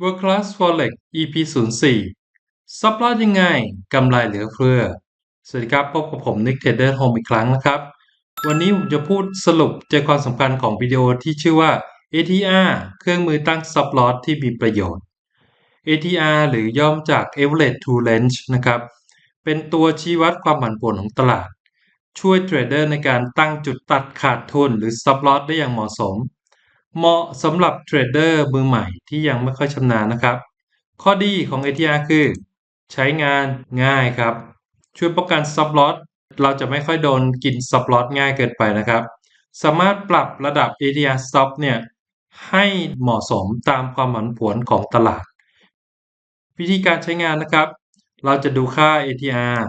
World Class Forex EP 04ซับลอดยังไงกำไรเหลือเฟือ สวัสดีครับ พบกับผมนิกเทเดอร์โฮมอีกครั้งนะครับ วันนี้ผมจะพูดสรุปใจความสำคัญของวิดีโอที่ชื่อว่า ATR เครื่องมือตั้งซับลอดที่มีประโยชน์ ATR หรือย่อมจาก Average to Range นะครับ เป็นตัวชี้วัดความผันผวนของตลาด ช่วยเทรดเดอร์ในการตั้งจุดตัดขาดทุนหรือซับลอดได้อย่างเหมาะสม เหมาะสำหรับเทรดเดอร์มือใหม่ที่ยังไม่ค่อยชำนาญนะครับ ข้อดีของ ATR คือ ใช้งานง่ายครับ ช่วยป้องกันซับลอตเราจะไม่ค่อยโดนกินซับลอตง่ายเกินไปนะครับ สามารถปรับระดับ ATR stop เนี่ยให้เหมาะสมตามความผันผวนของตลาด วิธีการใช้งานนะครับ เราจะดูค่า ATR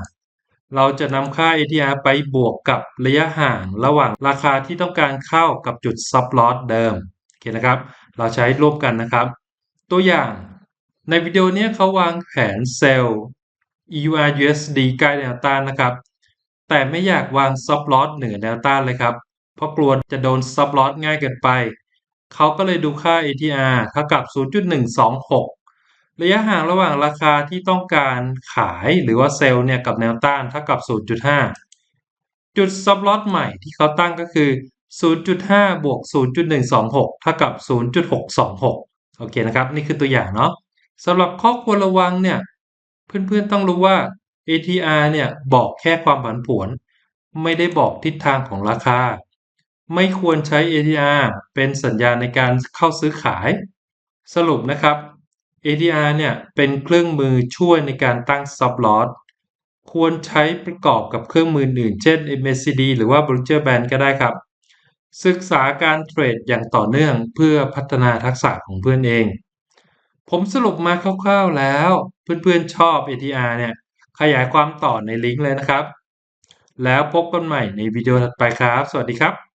เราจะนำค่า ATR ไปบวกกับระยะห่างระหว่างราคาที่ต้องการเข้ากับจุดซับลอตเดิม อเคนะครับ เราใช้ร่วมกันนะครับ ตัวอย่างในวิดีโอนี้เขาวางแผนเซลล์ EUR USD ใกล้แนวต้านนะครับ แต่ไม่อยากวางซับลอตเหนือแนวต้านเลยครับ เพราะกลัวจะโดนซับลอตง่ายเกินไป เขาก็เลยดูค่า ATR เท่ากับ 0.126 ระยะห่างระหว่างราคาที่ต้องการขายหรือว่าเซลล์เนี่ยกับแนวต้านเท่ากับ 0.5 จุดซับลอตใหม่ที่เขาตั้งก็คือ 0.5 บวก 0.126 เท่ากับ 0.626 โอเคนะครับ นี่คือตัวอย่างเนาะสำหรับข้อควรระวังเนี่ย เพื่อนๆต้องรู้ว่า ATR เนี่ยบอกแค่ความผันผวน ไม่ได้บอกทิศทางของราคา ไม่ควรใช้ ATR เป็นสัญญาณในการเข้าซื้อขาย สรุปนะครับ ATR เนี่ยเป็นเครื่องมือช่วยในการตั้ง stop loss ควรใช้ประกอบกับเครื่องมืออื่น เช่น MACD หรือว่า Bollinger Band ก็ได้ครับ ศึกษาการเทรดอย่างต่อเนื่องเพื่อพัฒนาทักษะของเพื่อนเอง ผมสรุปมาคร่าวๆแล้ว เพื่อนๆชอบ ATR เนี่ย ขยายความต่อในลิงก์เลยนะครับ แล้วพบกันใหม่ในวิดีโอถัดไปครับ สวัสดีครับ